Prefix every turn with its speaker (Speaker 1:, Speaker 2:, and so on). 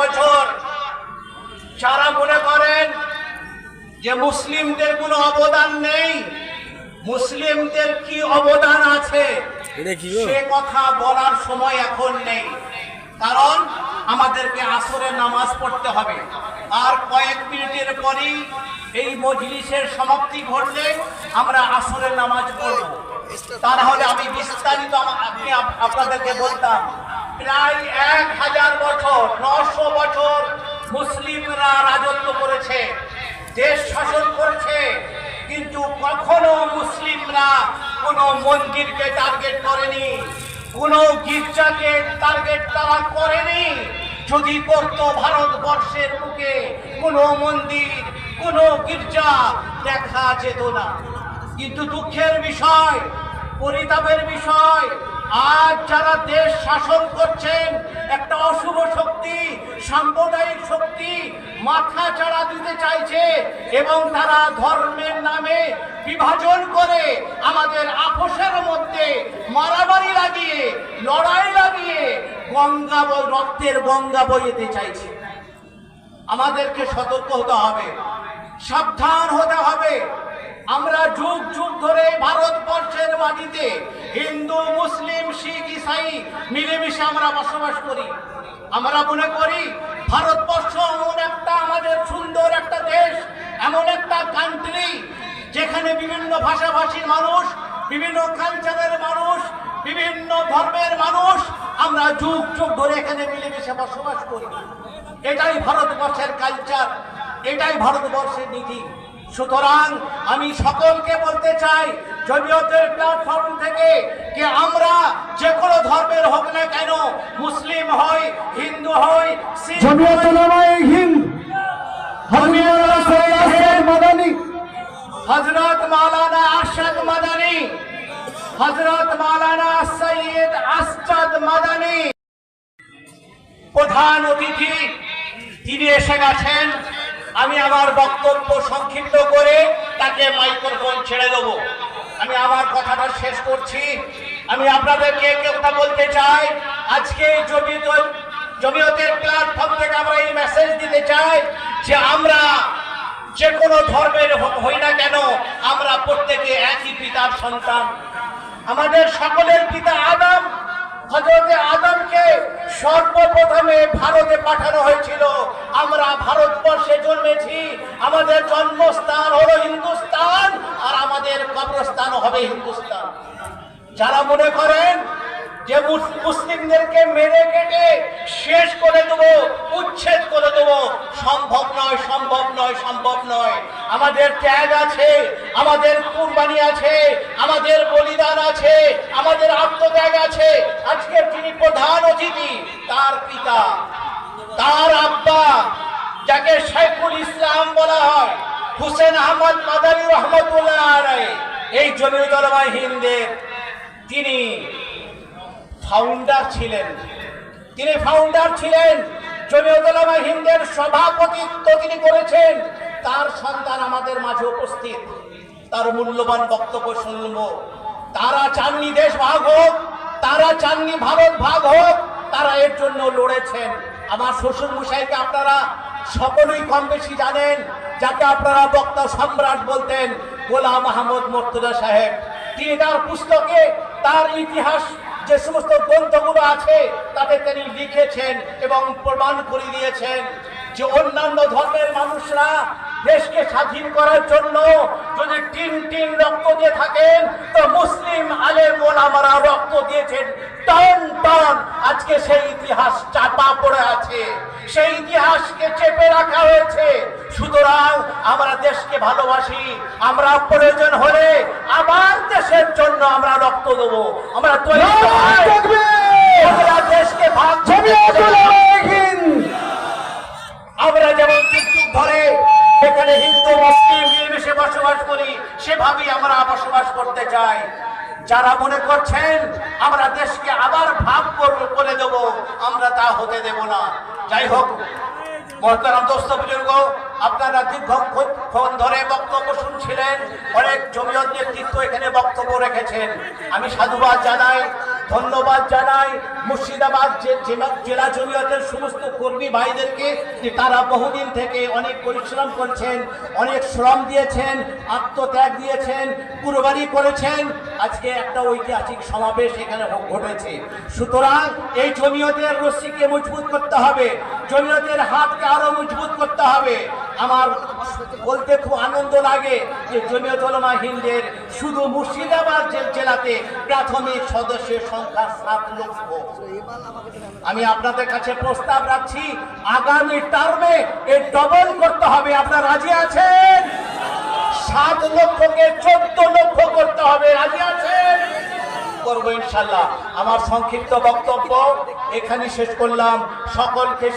Speaker 1: বছর যারা মনে করেন যে মুসলিমদের কোনো অবদান নেই মুসলিমদের কি অবদান আছে? সে কথা বলার সময় এখন নেই। কারণ আমাদেরকে আসরে নামাজ পড়তে হবে। আর কয়েক মিনিটের পরেই এই মজলিসের সমাপ্তি ঘটলে আমরা আসরের নামাজ পড়ব। তা না হলে আমি বিস্তারিত আপনি আপনাদেরকে বলতাম প্রায় এক হাজার বছর, নশো বছর মুসলিমরা রাজত্ব করেছে, দেশ শাসন করছে, কিন্তু কখনো মুসলিমরা কোনো মন্দিরকে টার্গেট করেনি, কোনো গির্জাকে টার্গেট তারা করেনি। যদি করতো ভারতবর্ষের বুকে কোনো মন্দির, কোনো গির্জা, দেখা যেত না। কিন্তু দুঃখের বিষয়, পরিতাপের বিষয় আজ যারা দেশ শাসন করছেন, একটা অশুভ শক্তি, সাম্প্রদায়িক শক্তি মাথা চাড়া দিতে চাইছে এবং তারা ধর্মের নামে বিভাজন করে আমাদের আপোষের মধ্যে মারামারি লাগিয়ে, লড়াই লাগিয়ে গঙ্গা রক্তের গঙ্গা বইতে চাইছে। আমাদেরকে সতর্ক হতে হবে, সাবধান হতে হবে। আমরা যুগ যুগ ধরে ভারতবর্ষের মাটিতে হিন্দু, মুসলিম, শিখ, ইসাই মিলেমিশে আমরা বসবাস করি। আমরা মনে করি ভারতবর্ষ এমন একটা আমাদের সুন্দর একটা দেশ, এমন একটা কান্ট্রি যেখানে বিভিন্ন ভাষাভাষীর মানুষ, বিভিন্ন কালচারের মানুষ, বিভিন্ন ধর্মের মানুষ আমরা যুগ যুগ ধরে এখানে মিলেমিশে বসবাস করি। এটাই ভারতবর্ষের কালচার এটাই ভারতবর্ষের নীতি। সুতরাং আমি সকলকে বলতে চাই জমিয়তের প্ল্যাটফর্ম থেকে যে আমরা যে কোনো ধর্মের হোক না কেন মুসলিম হয় হিন্দু হয় শিখ
Speaker 2: জমিয়ত উলামায়ে হিন্দ মাদানী
Speaker 1: হজরত মালানা আরশাদ মাদানী হজরত মাওলানা সৈয়দ আসজাদ মাদানী। প্রধান অতিথি তিনি এসে গেছেন। আমি আমার বক্তব্য সংক্ষিপ্ত করে তাকে মাইক্রোফোন ছেড়ে দেব। আমি আমার কথাটা শেষ করছি। আমি আপনাদেরকে কথা বলতে চাই। আজকে জমিয়ত জমিয়তের প্ল্যাটফর্ম থেকে আমরা এই মেসেজ দিতে চাই যে আমরা যে কোনো ধর্মের হই না কেন, আমরা প্রত্যেকে একই পিতার সন্তান। আমাদের সকলের পিতা আদম হজরতে আদমকে সর্বপ্রথমে ভারতে পাঠানো হয়েছিল। আমরা ভারতবর্ষে জন্মেছি, আমাদের জন্মস্থান হলো হিন্দুস্তান কবরস্থান হবে হিন্দুস্তান যারা মনে করেন যে মুস- মুসলিমদেরকে মেরে কেটে শেষ করে দেবো, উচ্ছেদ করে দেবো, সম্ভব নয় সম্ভব নয় সম্ভব নয়। আমাদের ত্যাগ আছে, আমাদের কুরবানি আছে, আমাদের বলিদান আছে, আমাদের আত্মত্যাগ আছে। আজকের যিনি প্রধান অতিথি, তার পিতা, তার আব্বা, যাকে শেখুল ইসলাম বলা হয়, হুসেন আহমদ মাদানী রহমতুল্লাহ আলাই এই জমিউদ্দৌলা হিন্দের তিনি ফাউন্ডার ছিলেন। তিনি ফাউন্ডার ছিলেন। জমিয়তলামা হিন্দের সভাপতিত্ব তিনি করেছেন। তার সন্তান আমাদের মাঝে উপস্থিত। তার মূল্যবান বক্তব্য শুনব। তারা চাননি দেশ ভাগ হোক, তারা চাননি ভারত ভাগ হোক, তারা এর জন্য লড়েছেন। আমার শ্বশুর মশাইকে আপনারা সকলেই কম বেশি জানেন, যাকে আপনারা বক্তা সম্রাট বলতেন গোলাম আহমদ মর্তুজা সাহেব। তিনি তার পুস্তকে, তার ইতিহাস, যে সমস্ত গ্রন্থগুলো আছে, তাতে তিনি লিখেছেন এবং প্রমাণ করে দিয়েছেন যে অন্যান্য ধর্মের মানুষরা দেশকে স্বাধীন করার জন্য যদি টিন টিন রক্ত দিয়ে থাকেন তো মুসলিম আলেম ওলামারা রক্ত দিয়েছেন। টন টন আজকে সেই ইতিহাস চাপা পড়ে আছে। সেই ইতিহাসকে চেপে রাখা হয়েছে। সুতরাং আমরা দেশকে ভালোবাসি আমরা প্রয়োজন হলে আমার দেশের জন্য আমরা রক্ত দেবো। আমরা তৈরি আমরা দেশকে ভাগ
Speaker 2: জমিয়ত উলামায়ে হিন্দ
Speaker 1: আমরা যেমন যুগ যুগ ধরে এখানে হিন্দু মুসলিম মিলেমিশে বসবাস করি সেভাবেই আমরা বসবাস করতে চাই করছেন আমরা দেশকে আবার ভাগ করব করে দেব। আমরা তা হতে দেব না। যাই হোক, মহতারাম দোস্ত বুজুর্গ, আপনারা দীর্ঘক্ষণ ধরে বক্তব্য শুনছিলেন, অনেক জমিয়ত নেতৃত্ব এখানে বক্তব্য রেখেছেন। আমি সাধুবাদ জানাই। ধন্যবাদ জানাই। মুর্শিদাবাদ জেলা- জমিয়তের সমস্ত কর্মী ভাইদেরকে যে তারা বহুদিন থেকে অনেক পরিশ্রম করছেন, অনেক শ্রম দিয়েছেন, আত্মত্যাগ দিয়েছেন, কুরবানি করেছেন। আজকে একটা ঐতিহাসিক সমাবেশ এখানে ঘটেছে। সুতরাং এই জমিয়তের রশ্মিকে মজবুত করতে হবে। জমিয়তের হাতকে আরও মজবুত করতে হবে। আমার বলতে খুব আনন্দ লাগে যে জমিয়ত উলামা হিন্দের শুধু মুর্শিদাবাদ জেলাতে প্রাথমিক সদস্যের সংখ্যা সাত লক্ষ। আমি আপনাদের কাছে প্রস্তাব রাখছি, আগামী টার্মে এর ডবল করতে হবে। আপনারা রাজি আছেন? সাত লক্ষকে চোদ্দ লক্ষ করতে হবে। রাজি আছেন? করব ইনশাল্লাহ। আমার সংক্ষিপ্ত বক্তব্য এখানে শেষ করলাম। সকলকে